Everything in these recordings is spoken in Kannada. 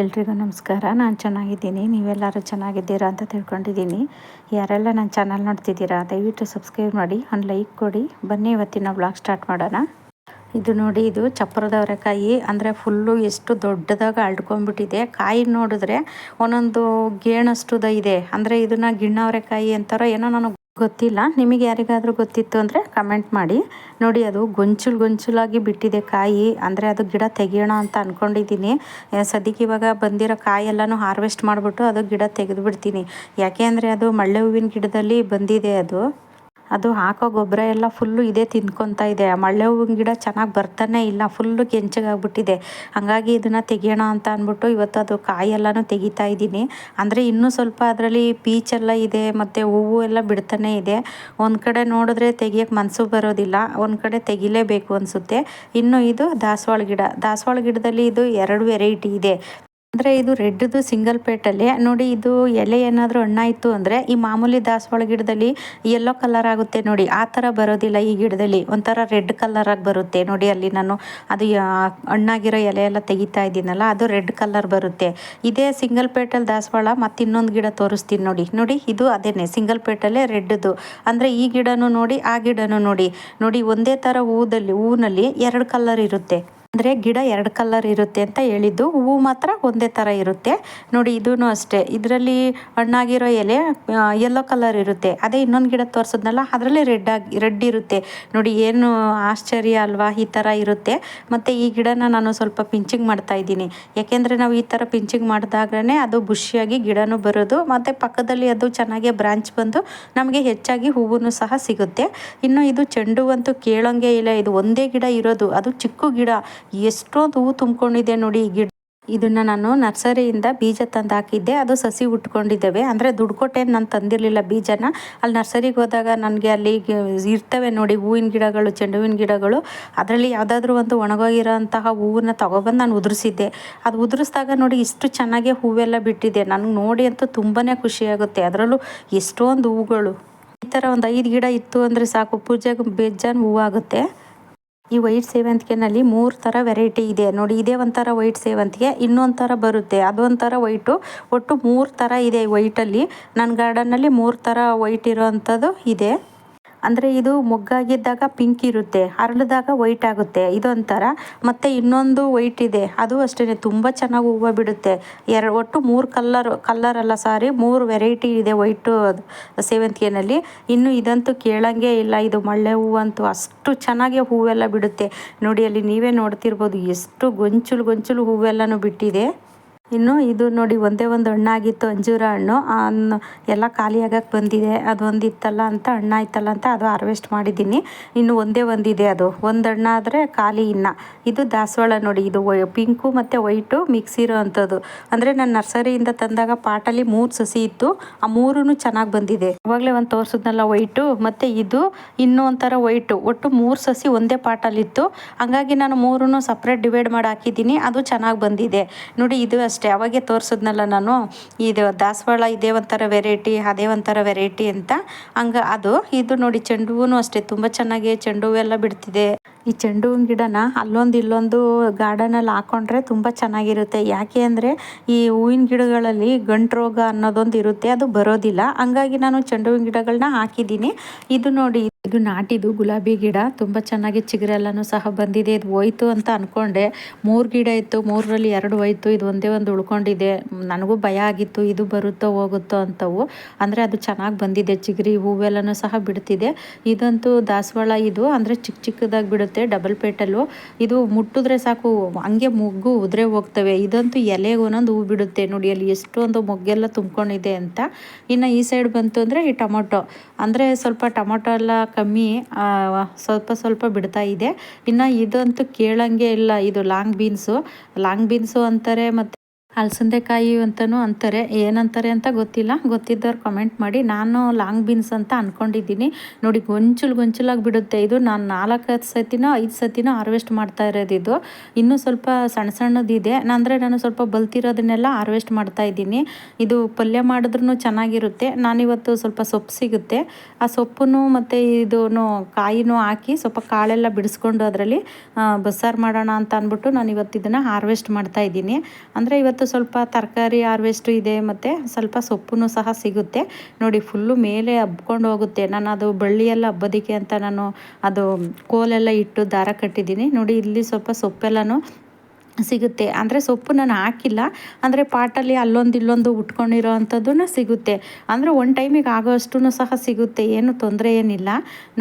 ಎಲ್ರಿಗೂ ನಮಸ್ಕಾರ. ನಾನು ಚೆನ್ನಾಗಿದ್ದೀನಿ. ನೀವೆಲ್ಲರೂ ಚೆನ್ನಾಗಿದ್ದೀರಾ ಅಂತ ತಿಳ್ಕೊಂಡಿದ್ದೀನಿ. ಯಾರೆಲ್ಲ ನನ್ನ ಚಾನಲ್ ನೋಡ್ತಿದ್ದೀರಾ, ದಯವಿಟ್ಟು ಸಬ್ಸ್ಕ್ರೈಬ್ ಮಾಡಿ, ಒಂದು ಲೈಕ್ ಕೊಡಿ. ಬನ್ನಿ ಇವತ್ತಿನ ಬ್ಲಾಗ್ ಸ್ಟಾರ್ಟ್ ಮಾಡೋಣ. ಇದು ನೋಡಿ, ಇದು ಚಪ್ಪರದವರೆಕಾಯಿ ಅಂದರೆ ಫುಲ್ಲು ಎಷ್ಟು ದೊಡ್ಡದಾಗಿ ಅಳ್ಕೊಂಡ್ಬಿಟ್ಟಿದೆ ಕಾಯಿ ನೋಡಿದ್ರೆ ಒಂದೊಂದು ಗೇಣಷ್ಟುದ ಇದೆ. ಅಂದರೆ ಇದನ್ನು ಗಿಣ್ಣವರೆಕಾಯಿ ಅಂತಾರೋ ಏನೋ ನನಗೆ ಗೊತ್ತಿಲ್ಲ. ನಿಮಗೆ ಯಾರಿಗಾದರೂ ಗೊತ್ತಿತ್ತು ಅಂದರೆ ಕಮೆಂಟ್ ಮಾಡಿ. ನೋಡಿ, ಅದು ಗೊಂಚಲು ಗೊಂಚಲಾಗಿ ಬಿಟ್ಟಿದೆ ಕಾಯಿ. ಅಂದರೆ ಅದು ಗಿಡ ತೆಗಿಯೋಣ ಅಂತ ಅಂದ್ಕೊಂಡಿದ್ದೀನಿ ಸದ್ಯಕ್ಕೆ ಇವಾಗ ಬಂದಿರೋ ಕಾಯಿ ಎಲ್ಲನೂ ಹಾರ್ವೆಸ್ಟ್ ಮಾಡಿಬಿಟ್ಟು ಅದು ಗಿಡ ತೆಗೆದು ಬಿಡ್ತೀನಿ ಯಾಕೆ ಅಂದರೆ ಅದು ಮಳ್ಳೆ ಹೂವಿನ ಗಿಡದಲ್ಲಿ ಬಂದಿದೆ ಅದು. ಅದು ಹಾಕೋ ಗೊಬ್ಬರ ಎಲ್ಲ ಫುಲ್ಲು ಇದೇ ತಿನ್ಕೊತಾ ಇದೆ. ಮಳೆ ಹೂವಿನ ಗಿಡ ಚೆನ್ನಾಗಿ ಬರ್ತಾನೆ ಇಲ್ಲ ಫುಲ್ಲು ಕೆಂಚಗಾಗ್ಬಿಟ್ಟಿದೆ. ಹಾಗಾಗಿ ಇದನ್ನು ತೆಗಿಯೋಣ ಅಂತ ಅಂದ್ಬಿಟ್ಟು ಇವತ್ತು ಅದು ಕಾಯೆಲ್ಲನೂ ತೆಗಿತಾ ಇದ್ದೀನಿ. ಅಂದರೆ ಇನ್ನೂ ಸ್ವಲ್ಪ ಅದರಲ್ಲಿ ಪೀಚೆಲ್ಲ ಇದೆ, ಮತ್ತು ಹೂವು ಎಲ್ಲ ಬಿಡ್ತಾನೆ ಇದೆ. ಒಂದು ಕಡೆ ನೋಡಿದ್ರೆ ತೆಗಿಯೋಕ್ಕೆ ಮನಸ್ಸು ಬರೋದಿಲ್ಲ, ಒಂದು ಕಡೆ ತೆಗಿಲೇಬೇಕು ಅನಿಸುತ್ತೆ. ಇನ್ನು ಇದು ದಾಸವಾಳ ಗಿಡ. ದಾಸವಾಳ ಗಿಡದಲ್ಲಿ ಇದು ಎರಡು ವೆರೈಟಿ ಇದೆ. ಅಂದರೆ ಇದು ರೆಡ್ದು ಸಿಂಗಲ್ ಪೇಟಲ್ಲಿ. ನೋಡಿ, ಇದು ಎಲೆ ಏನಾದರೂ ಹಣ್ಣಾಯಿತು ಅಂದರೆ ಈ ಮಾಮೂಲಿ ದಾಸವಾಳ ಗಿಡದಲ್ಲಿ ಯೆಲ್ಲೋ ಕಲರ್ ಆಗುತ್ತೆ ನೋಡಿ. ಆ ಥರ ಬರೋದಿಲ್ಲ ಈ ಗಿಡದಲ್ಲಿ. ಒಂಥರ ರೆಡ್ ಕಲರಾಗಿ ಬರುತ್ತೆ. ನೋಡಿ, ಅಲ್ಲಿ ನಾನು ಅದು ಹಣ್ಣಾಗಿರೋ ಎಲೆ ಎಲ್ಲ ತೆಗಿತಾ ಇದ್ದೀನಲ್ಲ, ಅದು ರೆಡ್ ಕಲರ್ ಬರುತ್ತೆ. ಇದೇ ಸಿಂಗಲ್ ಪೇಟಲ್ಲಿ ದಾಸವಾಳ ಮತ್ತು ಇನ್ನೊಂದು ಗಿಡ ತೋರಿಸ್ತೀನಿ ನೋಡಿ. ನೋಡಿ, ಇದು ಅದೇನೆ ಸಿಂಗಲ್ ಪೇಟಲ್ಲೇ ರೆಡ್ದು. ಅಂದರೆ ಈ ಗಿಡನೂ ನೋಡಿ, ಆ ಗಿಡನೂ ನೋಡಿ. ನೋಡಿ, ಒಂದೇ ಥರ ಹೂದಲ್ಲಿ ಹೂವಿನಲ್ಲಿ ಎರಡು ಕಲರ್ ಇರುತ್ತೆ. ಅಂದರೆ ಗಿಡ ಎರಡು ಕಲರ್ ಇರುತ್ತೆ ಅಂತ ಹೇಳಿದ್ದು, ಹೂವು ಮಾತ್ರ ಒಂದೇ ಥರ ಇರುತ್ತೆ. ನೋಡಿ ಇದೂ ಅಷ್ಟೇ. ಇದರಲ್ಲಿ ಹಣ್ಣಾಗಿರೋ ಎಲೆ ಯೆಲ್ಲೋ ಕಲರ್ ಇರುತ್ತೆ. ಅದೇ ಇನ್ನೊಂದು ಗಿಡ ತೋರಿಸಿದ್ನಲ್ಲ, ಅದರಲ್ಲಿ ರೆಡ್ ಆಗಿ ರೆಡ್ ಇರುತ್ತೆ. ನೋಡಿ ಏನು ಆಶ್ಚರ್ಯ ಅಲ್ವಾ, ಈ ಥರ ಇರುತ್ತೆ. ಮತ್ತು ಈ ಗಿಡನ ನಾನು ಸ್ವಲ್ಪ ಪಿಂಚಿಂಗ್ ಮಾಡ್ತಾ ಇದ್ದೀನಿ. ಯಾಕೆಂದರೆ ನಾವು ಈ ಥರ ಪಿಂಚಿಂಗ್ ಮಾಡಿದಾಗಲೇ ಅದು ಬುಷಿಯಾಗಿ ಗಿಡನೂ ಬರೋದು, ಮತ್ತು ಪಕ್ಕದಲ್ಲಿ ಅದು ಚೆನ್ನಾಗಿ ಬ್ರಾಂಚ್ ಬಂದು ನಮಗೆ ಹೆಚ್ಚಾಗಿ ಹೂವು ಸಹ ಸಿಗುತ್ತೆ. ಇನ್ನು ಇದು ಚೆಂಡು ಅಂತೂ ಕೇಳೋಂಗೆ ಇಲ್ಲ. ಇದು ಒಂದೇ ಗಿಡ ಇರೋದು. ಅದು ಚಿಕ್ಕ ಗಿಡ. ಎಷ್ಟೊಂದು ಹೂ ತುಂಬಿಕೊಂಡಿದೆ ನೋಡಿ ಗಿಡ. ಇದನ್ನ ನಾನು ನರ್ಸರಿಯಿಂದ ಬೀಜ ತಂದು ಹಾಕಿದ್ದೆ. ಅದು ಸಸಿ ಉಟ್ಕೊಂಡಿದ್ದೇವೆ. ಅಂದರೆ ದುಡ್ಡು ಕೊಟ್ಟೆ ನಾನು ತಂದಿರಲಿಲ್ಲ ಬೀಜನ. ಅಲ್ಲಿ ನರ್ಸರಿಗೆ ಹೋದಾಗ ನನಗೆ ಅಲ್ಲಿ ಇರ್ತವೆ ನೋಡಿ ಹೂವಿನ ಗಿಡಗಳು ಚೆಂಡು ಹೂವಿನ ಗಿಡಗಳು. ಅದರಲ್ಲಿ ಯಾವುದಾದ್ರೂ ಒಂದು ಒಣಗೋಗಿರೋಂತಹ ಹೂವನ್ನ ತೊಗೊಬಂದು ನಾನು ಉದುರಿಸಿದ್ದೆ. ಅದು ಉದುರಿಸಿದಾಗ ನೋಡಿ ಇಷ್ಟು ಚೆನ್ನಾಗಿ ಹೂವೆಲ್ಲ ಬಿಟ್ಟಿದೆ. ನನಗೆ ನೋಡಿ ಅಂತೂ ತುಂಬಾ ಖುಷಿಯಾಗುತ್ತೆ ಅದರಲ್ಲೂ ಎಷ್ಟೊಂದು ಹೂವುಗಳು. ಈ ಥರ ಒಂದು ಐದು ಗಿಡ ಇತ್ತು ಅಂದರೆ ಸಾಕು. ಪೂಜೆಗೆ ಬೇಜಾನು ಹೂವಾಗುತ್ತೆ. ಈ ವೈಟ್ ಸೇವಂತಿಗೆನಲ್ಲಿ ಮೂರು ಥರ ವೆರೈಟಿ ಇದೆ. ನೋಡಿ, ಇದೇ ಒಂಥರ ವೈಟ್ ಸೇವಂತಿಗೆ, ಇನ್ನೊಂದು ಥರ ಬರುತ್ತೆ. ಅದೊಂಥರ ವೈಟು. ಒಟ್ಟು ಮೂರು ಥರ ಇದೆ ವೈಟಲ್ಲಿ. ನನ್ನ ಗಾರ್ಡನ್ನಲ್ಲಿ ಮೂರು ಥರ ವೈಟ್ ಇರೋವಂಥದ್ದು ಇದೆ. ಅಂದರೆ ಇದು ಮೊಗ್ಗಾಗಿದ್ದಾಗ ಪಿಂಕ್ ಇರುತ್ತೆ, ಅರಳಿದಾಗ ವೈಟ್ ಆಗುತ್ತೆ ಇದೊಂಥರ ಮತ್ತು ಇನ್ನೊಂದು ವೈಟ್ ಇದೆ, ಅದು ಅಷ್ಟೇ ತುಂಬ ಚೆನ್ನಾಗಿ ಹೂವು ಬಿಡುತ್ತೆ. ಎರಡು ಒಟ್ಟು ಮೂರು ಕಲ್ಲರ್ ಕಲ್ಲರ್ ಅಲ್ಲ ಸಾರಿ, ಮೂರು ವೆರೈಟಿ ಇದೆ ವೈಟು ಸೇವಂತಿಗೆನಲ್ಲಿ ಇನ್ನು ಇದಂತೂ ಕೇಳಂಗೆ ಇಲ್ಲ, ಇದು ಮಳ್ಳೆ ಹೂವು ಅಷ್ಟು ಚೆನ್ನಾಗಿ ಹೂವೆಲ್ಲ ಬಿಡುತ್ತೆ. ನೋಡಿ, ಅಲ್ಲಿ ನೀವೇ ನೋಡ್ತಿರ್ಬೋದು, ಎಷ್ಟು ಗೊಂಚಲು ಗೊಂಚಲು ಹೂವೆಲ್ಲನೂ ಬಿಟ್ಟಿದೆ. ಇನ್ನು ಇದು ನೋಡಿ ಒಂದೇ ಒಂದು ಹಣ್ಣಾಗಿತ್ತು ಅಂಜೂರ ಹಣ್ಣು. ಎಲ್ಲ ಖಾಲಿಯಾಗಕ್ಕೆ ಬಂದಿದೆ. ಅದು ಒಂದಿತ್ತಲ್ಲ ಅಂತ ಹಣ್ಣಾಯ್ತಲ್ಲ ಅಂತ ಅದು ಹಾರ್ವೆಸ್ಟ್ ಮಾಡಿದ್ದೀನಿ. ಇನ್ನು ಒಂದೇ ಒಂದಿದೆ ಅದು. ಒಂದು ಹಣ್ಣಾದರೆ ಖಾಲಿ ಇನ್ನು. ಇದು ದಾಸವಾಳ ನೋಡಿ. ಇದು ಪಿಂಕು ಮತ್ತು ವೈಟು ಮಿಕ್ಸ್ ಇರೋ ಅಂಥದ್ದು ಅಂದರೆ ನಾನು ನರ್ಸರಿಯಿಂದ ತಂದಾಗ ಪಾಟಲ್ಲಿ ಮೂರು ಸಸಿ ಇತ್ತು. ಆ ಮೂರೂ ಚೆನ್ನಾಗಿ ಬಂದಿದೆ. ಅವಾಗಲೇ ಒಂದು ತೋರಿಸಿದ್ನಲ್ಲ ವೈಟು, ಮತ್ತು ಇದು ಇನ್ನೂ ಒಂಥರ ವೈಟು. ಒಟ್ಟು ಮೂರು ಸಸಿ ಒಂದೇ ಪಾಟಲ್ಲಿತ್ತು. ಹಂಗಾಗಿ ನಾನು ಮೂರೂ ಸಪ್ರೇಟ್ ಡಿವೈಡ್ ಮಾಡಿ ಹಾಕಿದ್ದೀನಿ. ಅದು ಚೆನ್ನಾಗಿ ಬಂದಿದೆ. ನೋಡಿ ಇದು ಅಷ್ಟೇ. ಅಷ್ಟೇ, ಅವಾಗೆ ತೋರಿಸಿದ್ನಲ್ಲ ನಾನು ಇದು ದಾಸವಾಳ ಇದೇ ಒಂಥರ ವೆರೈಟಿ ಅದೇ ಒಂಥರ ವೆರೈಟಿ ಅಂತ. ಹಂಗೆ ಅದು, ಇದು ನೋಡಿ ಚೆಂಡು ಹೂವು ಅಷ್ಟೇ, ತುಂಬ ಚೆನ್ನಾಗಿ ಚೆಂಡು ಹೂವೆಲ್ಲ ಬಿಡ್ತಿದೆ. ಈ ಚೆಂಡು ಹೂವಿನ ಗಿಡನ ಅಲ್ಲೊಂದು ಇಲ್ಲೊಂದು ಗಾರ್ಡನಲ್ಲಿ ಹಾಕೊಂಡ್ರೆ ತುಂಬ ಚೆನ್ನಾಗಿರುತ್ತೆ. ಯಾಕೆ ಅಂದರೆ ಈ ಹೂವಿನ ಗಿಡಗಳಲ್ಲಿ ಗಂಟು ರೋಗ ಅನ್ನೋದೊಂದು ಇರುತ್ತೆ, ಅದು ಬರೋದಿಲ್ಲ. ಹಂಗಾಗಿ ನಾನು ಚೆಂಡು ಹೂವಿನ ಗಿಡಗಳನ್ನ ಹಾಕಿದ್ದೀನಿ. ಇದು ನೋಡಿ, ಇದು ನಾಟಿದು ಗುಲಾಬಿ ಗಿಡ. ತುಂಬ ಚೆನ್ನಾಗಿ ಚಿಗುರೆಲ್ಲನೂ ಸಹ ಬಂದಿದೆ. ಇದು ಹೋಯ್ತು ಅಂತ ಅಂದ್ಕೊಂಡೆ ಮೂರು ಗಿಡ ಇತ್ತು, ಮೂರರಲ್ಲಿ ಎರಡು ಹೋಯ್ತು. ಇದು ಒಂದೇ ಒಂದು ಉಳ್ಕೊಂಡಿದೆ. ನನಗೂ ಭಯ ಆಗಿತ್ತು, ಇದು ಬರುತ್ತೋ ಹೋಗುತ್ತೋ ಅಂತವು. ಅಂದರೆ ಅದು ಚೆನ್ನಾಗಿ ಬಂದಿದೆ. ಚಿಗುರಿ ಹೂವೆಲ್ಲನೂ ಸಹ ಬಿಡ್ತಿದೆ. ಇದಂತೂ ದಾಸವಾಳ ಇದು. ಅಂದರೆ ಚಿಕ್ಕ ಚಿಕ್ಕದಾಗಿ ಬಿಡುತ್ತೆ. ಡಬಲ್ ಪೇಟಲ್ಲು ಇದು ಮುಟ್ಟಿದ್ರೆ ಸಾಕು, ಹಂಗೆ ಮೊಗ್ಗು ಉದುರೆ ಹೋಗ್ತವೆ. ಇದಂತೂ ಎಲೆಗೆ ಒಂದೊಂದು ಹೂ ಬಿಡುತ್ತೆ ನೋಡಿ, ಅಲ್ಲಿ ಎಷ್ಟೊಂದು ಮೊಗ್ಗೆಲ್ಲ ತುಂಬ್ಕೊಂಡಿದೆ ಅಂತ. ಇನ್ನು ಈ ಸೈಡ್ ಬಂತು ಅಂದರೆ ಈ ಟೊಮೊಟೊ. ಅಂದರೆ ಸ್ವಲ್ಪ ಟೊಮೊಟೊ ಎಲ್ಲ ಕಮ್ಮಿ ಸ್ವಲ್ಪ ಸ್ವಲ್ಪ ಬಿಡ್ತಾ ಇದೆ. ಇನ್ನು ಇದಂತೂ ಕೇಳಂಗೆ ಇಲ್ಲ, ಇದು ಲಾಂಗ್ ಬೀನ್ಸು. ಲಾಂಗ್ ಬೀನ್ಸು ಅಂತಾರೆ ಮತ್ತು ಅಲಸಂದೆಕಾಯಿ ಅಂತಲೂ ಅಂತಾರೆ. ಏನಂತಾರೆ ಅಂತ ಗೊತ್ತಿಲ್ಲ. ಗೊತ್ತಿದ್ದವ್ರು ಕಮೆಂಟ್ ಮಾಡಿ. ನಾನು ಲಾಂಗ್ ಬೀನ್ಸ್ ಅಂತ ಅಂದ್ಕೊಂಡಿದ್ದೀನಿ ನೋಡಿ ಗೊಂಚಲು ಗೊಂಚಲಾಗಿ ಬಿಡುತ್ತೆ ಇದು. ನಾನು ನಾಲ್ಕು ಸತಿನೋ, ಐದು ಸತಿನೋ ಹಾರ್ವೆಸ್ಟ್ ಮಾಡ್ತಾ ಇರೋದು ಇದು. ಇನ್ನೂ ಸ್ವಲ್ಪ ಸಣ್ಣ ಸಣ್ಣದಿದೆ ಅಂದರೆ ನಾನು ಸ್ವಲ್ಪ ಬಲ್ತಿರೋದನ್ನೆಲ್ಲ ಹಾರ್ವೆಸ್ಟ್ ಮಾಡ್ತಾ ಇದ್ದೀನಿ. ಇದು ಪಲ್ಯ ಮಾಡಿದ್ರೂ ಚೆನ್ನಾಗಿರುತ್ತೆ. ನಾನಿವತ್ತು ಸ್ವಲ್ಪ ಸೊಪ್ಪು ಸಿಗುತ್ತೆ. ಆ ಸೊಪ್ಪನ್ನು ಮತ್ತು ಇದೂ ಕಾಯಿನೂ ಹಾಕಿ ಸ್ವಲ್ಪ ಕಾಳೆಲ್ಲ ಬಿಡಿಸ್ಕೊಂಡು ಅದರಲ್ಲಿ ಬಸ್ಸಾರು ಮಾಡೋಣ ಅಂತ ಅಂದ್ಬಿಟ್ಟು ನಾನು ಇವತ್ತು ಇದನ್ನು ಹಾರ್ವೆಸ್ಟ್ ಮಾಡ್ತಾ ಇದ್ದೀನಿ. ಅಂದರೆ ಇವತ್ತು ಇವತ್ತು ಸ್ವಲ್ಪ ತರಕಾರಿ ಹಾರ್ವೆಸ್ಟು ಇದೆ ಮತ್ತು ಸ್ವಲ್ಪ ಸೊಪ್ಪು ಸಹ ಸಿಗುತ್ತೆ. ನೋಡಿ ಫುಲ್ಲು ಮೇಲೆ ಹಬ್ಕೊಂಡು ಹೋಗುತ್ತೆ. ನಾನು ಅದು ಬಳ್ಳಿಯೆಲ್ಲ ಹಬ್ಬದಿಕ್ಕೆ ಅಂತ ನಾನು ಅದು ಕೋಲೆಲ್ಲ ಇಟ್ಟು ದಾರ ಕಟ್ಟಿದ್ದೀನಿ. ನೋಡಿ ಇಲ್ಲಿ ಸ್ವಲ್ಪ ಸೊಪ್ಪೆಲ್ಲನೂ ಸಿಗುತ್ತೆ. ಅಂದರೆ ಸೊಪ್ಪು ನಾನು ಹಾಕಿಲ್ಲ. ಅಂದರೆ ಪಾಟಲ್ಲಿ ಅಲ್ಲೊಂದು ಇಲ್ಲೊಂದು ಉಟ್ಕೊಂಡಿರೋ ಅಂಥದ್ದೂ ಸಿಗುತ್ತೆ. ಅಂದರೆ ಒನ್ ಟೈಮಿಗೆ ಆಗೋ ಅಷ್ಟು ಸಹ ಸಿಗುತ್ತೆ. ಏನು ತೊಂದರೆ ಏನಿಲ್ಲ.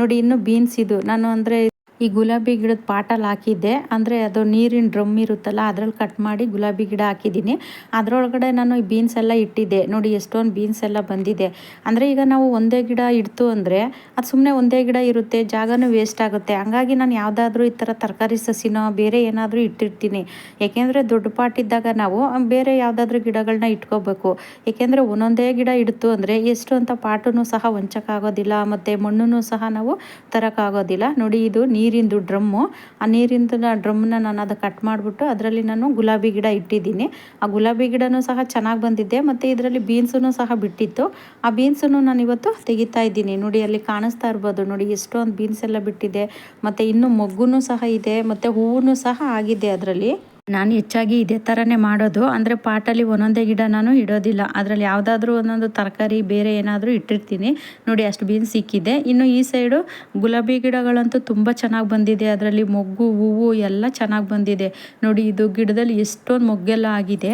ನೋಡಿ ಇನ್ನು ಬೀನ್ಸ್ ಇದು. ನಾನು ಅಂದರೆ ಈ ಗುಲಾಬಿ ಗಿಡದ ಪಾಟಲ್ಲಿ ಹಾಕಿದ್ದೆ. ಅಂದರೆ ಅದು ನೀರಿನ ಡ್ರಮ್ ಇರುತ್ತಲ್ಲ, ಅದರಲ್ಲಿ ಕಟ್ ಮಾಡಿ ಗುಲಾಬಿ ಗಿಡ ಹಾಕಿದ್ದೀನಿ. ಅದರೊಳಗಡೆ ನಾನು ಈ ಬೀನ್ಸ್ ಎಲ್ಲ ಇಟ್ಟಿದ್ದೆ. ನೋಡಿ ಎಷ್ಟೊಂದು ಬೀನ್ಸ್ ಎಲ್ಲ ಬಂದಿದೆ. ಅಂದರೆ ಈಗ ನಾವು ಒಂದೇ ಗಿಡ ಇಡ್ತು ಅಂದರೆ ಅದು ಸುಮ್ಮನೆ ಒಂದೇ ಗಿಡ ಇರುತ್ತೆ, ಜಾಗನೂ ವೇಸ್ಟ್ ಆಗುತ್ತೆ. ಹಂಗಾಗಿ ನಾನು ಯಾವುದಾದ್ರೂ ಈ ಥರ ತರಕಾರಿ ಸಸಿನೋ ಬೇರೆ ಏನಾದರೂ ಇಟ್ಟಿರ್ತೀನಿ. ಏಕೆಂದರೆ ದೊಡ್ಡ ಪಾಟ್ ಇದ್ದಾಗ ನಾವು ಬೇರೆ ಯಾವುದಾದ್ರೂ ಗಿಡಗಳನ್ನ ಇಟ್ಕೋಬೇಕು. ಏಕೆಂದರೆ ಒಂದೊಂದೇ ಗಿಡ ಇಡ್ತು ಅಂದರೆ ಎಷ್ಟು ಅಂತ ಪಾಟೂ ಸಹ ಹೊಂಚಕ್ಕಾಗೋದಿಲ್ಲ ಮತ್ತು ಮಣ್ಣು ಸಹ ನಾವು ತರೋಕ್ಕಾಗೋದಿಲ್ಲ. ನೋಡಿ ಇದು ನೀರು ನೀರಿಂದು ಡ್ರಮ್ಮು. ಆ ನೀರಿಂದು ಡ್ರಮ್ಮನ್ನ ನಾನು ಅದು ಕಟ್ ಮಾಡಿಬಿಟ್ಟು ಅದರಲ್ಲಿ ನಾನು ಗುಲಾಬಿ ಗಿಡ ಇಟ್ಟಿದ್ದೀನಿ. ಆ ಗುಲಾಬಿ ಗಿಡನೂ ಸಹ ಚೆನ್ನಾಗಿ ಬಂದಿದ್ದೆ ಮತ್ತು ಇದರಲ್ಲಿ ಬೀನ್ಸೂ ಸಹ ಬಿಟ್ಟಿತ್ತು. ಆ ಬೀನ್ಸನ್ನು ನಾನು ಇವತ್ತು ತೆಗಿತಾ ಇದ್ದೀನಿ. ನೋಡಿ, ಅಲ್ಲಿ ಕಾಣಿಸ್ತಾ ಇರ್ಬೋದು. ನೋಡಿ, ಎಷ್ಟೊಂದು ಬೀನ್ಸ್ ಎಲ್ಲ ಬಿಟ್ಟಿದೆ. ಮತ್ತು ಇನ್ನೂ ಮೊಗ್ಗು ಸಹ ಇದೆ. ಮತ್ತು ಹೂವು ಸಹ ಆಗಿದೆ ಅದರಲ್ಲಿ. ನಾನು ಹೆಚ್ಚಾಗಿ ಇದೇ ಥರನೇ ಮಾಡೋದು. ಅಂದರೆ ಪಾಟಲ್ಲಿ ಒಂದೊಂದೇ ಗಿಡ ನಾನು ಇಡೋದಿಲ್ಲ. ಅದರಲ್ಲಿ ಯಾವುದಾದ್ರೂ ಒಂದೊಂದು ತರಕಾರಿ ಬೇರೆ ಏನಾದರೂ ಇಟ್ಟಿರ್ತೀನಿ. ನೋಡಿ, ಅಷ್ಟು ಬೀನ್ಸ್ ಸಿಕ್ಕಿದೆ. ಇನ್ನು ಈ ಸೈಡು ಗುಲಾಬಿ ಗಿಡಗಳಂತೂ ತುಂಬ ಚೆನ್ನಾಗಿ ಬಂದಿದೆ. ಅದರಲ್ಲಿ ಮೊಗ್ಗು, ಹೂವು ಎಲ್ಲ ಚೆನ್ನಾಗಿ ಬಂದಿದೆ. ನೋಡಿ, ಇದು ಗಿಡದಲ್ಲಿ ಎಷ್ಟೊಂದು ಮೊಗ್ಗೆಲ್ಲ ಆಗಿದೆ.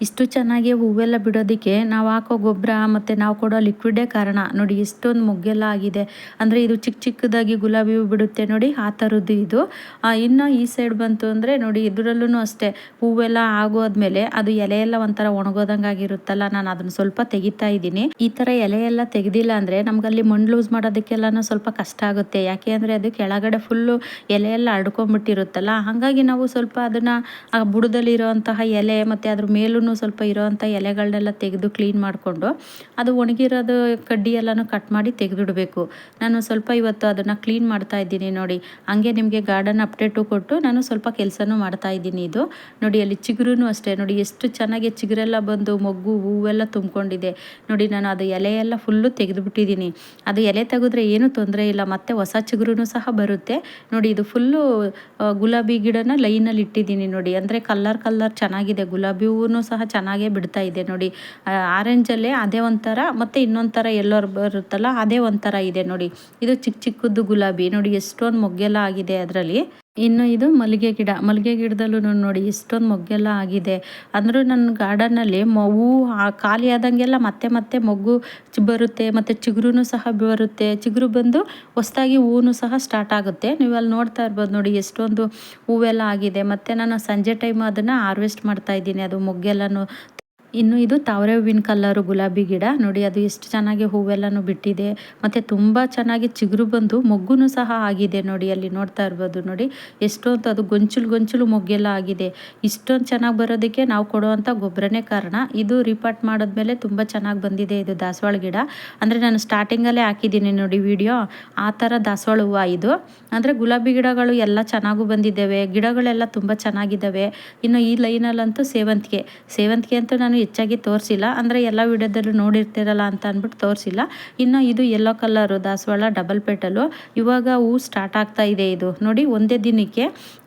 ಇಷ್ಟು ಚೆನ್ನಾಗಿ ಹೂವೆಲ್ಲ ಬಿಡೋದಕ್ಕೆ ನಾವು ಹಾಕೋ ಗೊಬ್ಬರ ಮತ್ತು ನಾವು ಕೊಡೋ ಲಿಕ್ವಿಡೇ ಕಾರಣ. ನೋಡಿ ಎಷ್ಟೊಂದು ಮುಗ್ಗೆಲ್ಲ ಆಗಿದೆ. ಅಂದರೆ ಇದು ಚಿಕ್ಕ ಚಿಕ್ಕದಾಗಿ ಗುಲಾಬಿ ಹೂ ಬಿಡುತ್ತೆ ನೋಡಿ, ಆ ಥರದ್ದು ಇದು. ಇನ್ನು ಈ ಸೈಡ್ ಬಂತು ಅಂದರೆ ನೋಡಿ ಇದರಲ್ಲೂ ಅಷ್ಟೇ, ಹೂವೆಲ್ಲ ಆಗೋದ್ಮೇಲೆ ಅದು ಎಲೆಯೆಲ್ಲ ಒಂಥರ ಒಣಗೋದಂಗೆ ಆಗಿರುತ್ತಲ್ಲ ನಾನು ಅದನ್ನು ಸ್ವಲ್ಪ ತೆಗಿತಾ ಇದ್ದೀನಿ. ಈ ಥರ ಎಲೆ ಎಲ್ಲ ತೆಗೆದಿಲ್ಲ ಅಂದರೆ ನಮಗಲ್ಲಿ ಮಣ್ಣು ಲೂಸ್ ಮಾಡೋದಕ್ಕೆಲ್ಲ ಸ್ವಲ್ಪ ಕಷ್ಟ ಆಗುತ್ತೆ. ಯಾಕೆ ಅಂದರೆ ಅದು ಕೆಳಗಡೆ ಫುಲ್ಲು ಎಲೆಯೆಲ್ಲ ಎಲ್ಲ ಹಾಗಾಗಿ ನಾವು ಸ್ವಲ್ಪ ಅದನ್ನು ಆ ಬುಡದಲ್ಲಿರುವಂತಹ ಎಲೆ ಮತ್ತು ಅದ್ರ ಮೇಲೂ ಸ್ವಲ್ಪ ಇರೋವಂಥ ಎಲೆಗಳನ್ನೆಲ್ಲ ತೆಗೆದು ಕ್ಲೀನ್ ಮಾಡಿಕೊಂಡು ಅದು ಒಣಗಿರೋದು ಕಡ್ಡಿ ಎಲ್ಲನೂ ಕಟ್ ಮಾಡಿ ತೆಗೆದಿಡಬೇಕು. ನಾನು ಸ್ವಲ್ಪ ಇವತ್ತು ಅದನ್ನು ಕ್ಲೀನ್ ಮಾಡ್ತಾ ಇದ್ದೀನಿ ನೋಡಿ. ಹಂಗೆ ನಿಮಗೆ ಗಾರ್ಡನ್ ಅಪ್ಡೇಟು ಕೊಟ್ಟು ನಾನು ಸ್ವಲ್ಪ ಕೆಲಸನೂ ಮಾಡ್ತಾ ಇದ್ದೀನಿ ಇದು. ನೋಡಿ, ಅಲ್ಲಿ ಚಿಗುರೂ ಅಷ್ಟೇ. ನೋಡಿ, ಎಷ್ಟು ಚೆನ್ನಾಗಿ ಚಿಗುರೆಲ್ಲ ಬಂದು ಮೊಗ್ಗು, ಹೂವೆಲ್ಲ ತುಂಬಿಕೊಂಡಿದೆ. ನೋಡಿ, ನಾನು ಅದು ಎಲೆ ಎಲ್ಲ ಫುಲ್ಲು ತೆಗೆದುಬಿಟ್ಟಿದ್ದೀನಿ. ಅದು ಎಲೆ ತೆಗೆದ್ರೆ ಏನೂ ತೊಂದರೆ ಇಲ್ಲ. ಮತ್ತೆ ಹೊಸ ಚಿಗುರು ಸಹ ಬರುತ್ತೆ. ನೋಡಿ, ಇದು ಫುಲ್ಲು ಗುಲಾಬಿ ಗಿಡನ ಲೈನಲ್ಲಿ ಇಟ್ಟಿದ್ದೀನಿ ನೋಡಿ. ಅಂದರೆ ಕಲ್ಲರ್ ಕಲ್ಲರ್ ಚೆನ್ನಾಗಿದೆ. ಗುಲಾಬಿ ಹೂವು ಸಹ ಚೆನ್ನಾಗೇ ಬಿಡ್ತಾ ಇದೆ ನೋಡಿ. ಆರೆಂಜಲ್ಲೇ ಅದೇ ಒಂಥರ, ಮತ್ತು ಇನ್ನೊಂಥರ ಎಲ್ಲೋರು ಬರುತ್ತಲ್ಲ, ಅದೇ ಒಂಥರ ಇದೆ ನೋಡಿ. ಇದು ಚಿಕ್ಕ ಚಿಕ್ಕದ್ದು ಗುಲಾಬಿ. ನೋಡಿ, ಎಷ್ಟೊಂದು ಮೊಗ್ಗೆಲ್ಲ ಆಗಿದೆ ಅದರಲ್ಲಿ. ಇನ್ನು ಇದು ಮಲ್ಲಿಗೆ ಗಿಡ. ಮಲ್ಲಿಗೆ ಗಿಡದಲ್ಲೂ ನೋಡಿ ಇಷ್ಟೊಂದು ಮೊಗ್ಗೆಲ್ಲ ಆಗಿದೆ. ಅಂದರೂ ನನ್ನ ಗಾರ್ಡನ್ನಲ್ಲಿ ಹೂವು ಖಾಲಿ ಆದಂಗೆಲ್ಲ ಮತ್ತೆ ಮತ್ತೆ ಮೊಗ್ಗು ಬರುತ್ತೆ, ಮತ್ತು ಚಿಗುರು ಸಹ ಬರುತ್ತೆ. ಚಿಗುರು ಬಂದು ಹೊಸದಾಗಿ ಹೂವು ಸಹ ಸ್ಟಾರ್ಟ್ ಆಗುತ್ತೆ. ನೀವು ಅಲ್ಲಿ ನೋಡ್ತಾ ಇರ್ಬೋದು ನೋಡಿ ಎಷ್ಟೊಂದು ಹೂವೆಲ್ಲ ಆಗಿದೆ. ಮತ್ತು ನಾನು ಸಂಜೆ ಟೈಮ್ ಅದನ್ನು ಹಾರ್ವೆಸ್ಟ್ ಮಾಡ್ತಾ ಇದ್ದೀನಿ. ಅದು ಮೊಗ್ಗೆಲ್ಲನೂ ಇನ್ನು ಇದು ತಾವರೆ ಹೂವಿನ ಕಲ್ಲರು ಗುಲಾಬಿ ಗಿಡ. ನೋಡಿ, ಅದು ಎಷ್ಟು ಚೆನ್ನಾಗಿ ಹೂವೆಲ್ಲನೂ ಬಿಟ್ಟಿದೆ. ಮತ್ತು ತುಂಬ ಚೆನ್ನಾಗಿ ಚಿಗುರು ಬಂದು ಮೊಗ್ಗುನೂ ಸಹ ಆಗಿದೆ ನೋಡಿ, ಅಲ್ಲಿ ನೋಡ್ತಾ ಇರ್ಬೋದು ನೋಡಿ. ಎಷ್ಟೊಂದು ಅದು ಗೊಂಚಲು ಗೊಂಚಲು ಮೊಗ್ಗೆಲ್ಲ ಆಗಿದೆ. ಇಷ್ಟೊಂದು ಚೆನ್ನಾಗಿ ಬರೋದಕ್ಕೆ ನಾವು ಕೊಡುವಂಥ ಗೊಬ್ಬರನೇ ಕಾರಣ. ಇದು ರಿಪಾರ್ಟ್ ಮಾಡಿದ್ಮೇಲೆ ತುಂಬ ಚೆನ್ನಾಗಿ ಬಂದಿದೆ ಇದು ದಾಸವಾಳ ಗಿಡ. ಅಂದರೆ ನಾನು ಸ್ಟಾರ್ಟಿಂಗಲ್ಲೇ ಹಾಕಿದ್ದೀನಿ ನೋಡಿ ವಿಡಿಯೋ. ಆ ಥರ ದಾಸವಾಳ ಹೂವು ಇದು. ಅಂದರೆ ಗುಲಾಬಿ ಗಿಡಗಳು ಎಲ್ಲ ಚೆನ್ನಾಗೂ ಬಂದಿದ್ದಾವೆ. ಗಿಡಗಳೆಲ್ಲ ತುಂಬ ಚೆನ್ನಾಗಿದ್ದಾವೆ. ಇನ್ನು ಈ ಲೈನಲ್ಲಂತೂ ಸೇವಂತಿಗೆ. ಸೇವಂತಿಗೆ ಅಂತೂ ನಾನು ಹೆಚ್ಚಾಗಿ ತೋರಿಸಿಲ್ಲ. ಅಂದರೆ ಎಲ್ಲ ವಿಡಿಯೋದಲ್ಲೂ ನೋಡಿರ್ತೀರಲ್ಲ ಅಂತ ಅಂದ್ಬಿಟ್ಟು ತೋರಿಸಿಲ್ಲ. ಇನ್ನು ಇದು ಯೆಲ್ಲೋ ಕಲರು ದಾಸವಾಳ ಡಬಲ್ ಪೆಟಲು ಇವಾಗ ಹೂ ಸ್ಟಾರ್ಟ್ ಆಗ್ತಾ ಇದೆ ಇದು. ನೋಡಿ, ಒಂದೇ ದಿನಕ್ಕೆ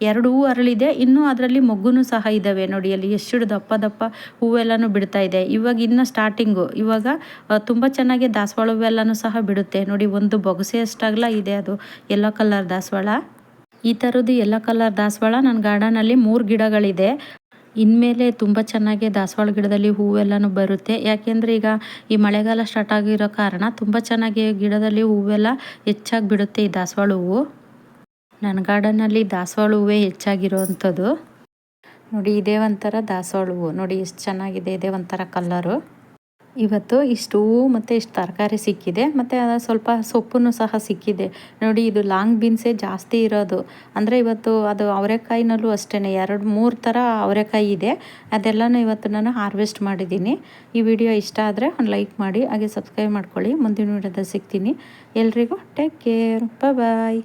ಎರಡು ಹೂವು ಅರಳಿದೆ. ಇನ್ನೂ ಅದರಲ್ಲಿ ಮೊಗ್ಗುನು ಸಹ ಇದ್ದಾವೆ ನೋಡಿ, ಅಲ್ಲಿ ಎಷ್ಟು ದಪ್ಪ ದಪ್ಪ ಹೂವೆಲ್ಲನೂ ಬಿಡ್ತಾ ಇದೆ. ಇವಾಗ ಇನ್ನು ಸ್ಟಾರ್ಟಿಂಗು ಇವಾಗ ತುಂಬ ಚೆನ್ನಾಗಿ ದಾಸವಾಳ ಹೂವೆಲ್ಲನೂ ಸಹ ಬಿಡುತ್ತೆ. ನೋಡಿ, ಒಂದು ಬೊಗಸೆ ಅಷ್ಟಾಗಲ ಇದೆ ಅದು ಯೆಲ್ಲೋ ಕಲರ್ ದಾಸವಾಳ. ಈ ಥರದ್ದು ಎಲ್ಲ ಕಲರ್ ದಾಸವಾಳ. ನನ್ನ ಗಾರ್ಡನಲ್ಲಿ ಮೂರು ಗಿಡಗಳಿದೆ. ಇನ್ಮೇಲೆ ತುಂಬ ಚೆನ್ನಾಗಿ ದಾಸವಾಳ ಗಿಡದಲ್ಲಿ ಹೂವೆಲ್ಲನೂ ಬರುತ್ತೆ. ಯಾಕೆಂದರೆ ಈಗ ಈ ಮಳೆಗಾಲ ಸ್ಟಾರ್ಟ್ ಆಗಿರೋ ಕಾರಣ ತುಂಬ ಚೆನ್ನಾಗಿ ಗಿಡದಲ್ಲಿ ಹೂವೆಲ್ಲ ಹೆಚ್ಚಾಗಿ ಬಿಡುತ್ತೆ ಈ ದಾಸವಾಳ ಹೂವು. ನನ್ನ ಗಾರ್ಡನಲ್ಲಿ ದಾಸವಾಳ ಹೂವೇ ಹೆಚ್ಚಾಗಿರೋವಂಥದ್ದು ನೋಡಿ, ಇದೇ ಒಂಥರ ದಾಸವಾಳ ಹೂವು. ನೋಡಿ, ಎಷ್ಟು ಚೆನ್ನಾಗಿದೆ, ಇದೇ ಒಂಥರ ಕಲ್ಲರು ಇವತ್ತು ಇಷ್ಟು ಹೂವು ಮತ್ತು ಇಷ್ಟು ತರಕಾರಿ ಸಿಕ್ಕಿದೆ. ಮತ್ತು ಅದು ಸ್ವಲ್ಪ ಸೊಪ್ಪು ಸಹ ಸಿಕ್ಕಿದೆ. ನೋಡಿ ಇದು ಲಾಂಗ್ ಬೀನ್ಸೇ ಜಾಸ್ತಿ ಇರೋದು. ಅಂದರೆ ಇವತ್ತು ಅದು ಅವರೆಕಾಯಿನಲ್ಲೂ ಅಷ್ಟೇ ಎರಡು ಮೂರು ಥರ ಅವರೆಕಾಯಿ ಇದೆ. ಅದೆಲ್ಲನೂ ಇವತ್ತು ನಾನು ಹಾರ್ವೆಸ್ಟ್ ಮಾಡಿದ್ದೀನಿ. ಈ ವಿಡಿಯೋ ಇಷ್ಟ ಆದರೆ ಒಂದು ಲೈಕ್ ಮಾಡಿ, ಹಾಗೆ ಸಬ್ಸ್ಕ್ರೈಬ್ ಮಾಡ್ಕೊಳ್ಳಿ. ಮುಂದಿನ ವಿಡಿಯೋದಲ್ಲಿ ಸಿಗ್ತೀನಿ. ಎಲ್ರಿಗೂ ಟೇಕ್ ಕೇರ್. ಬಾಯ್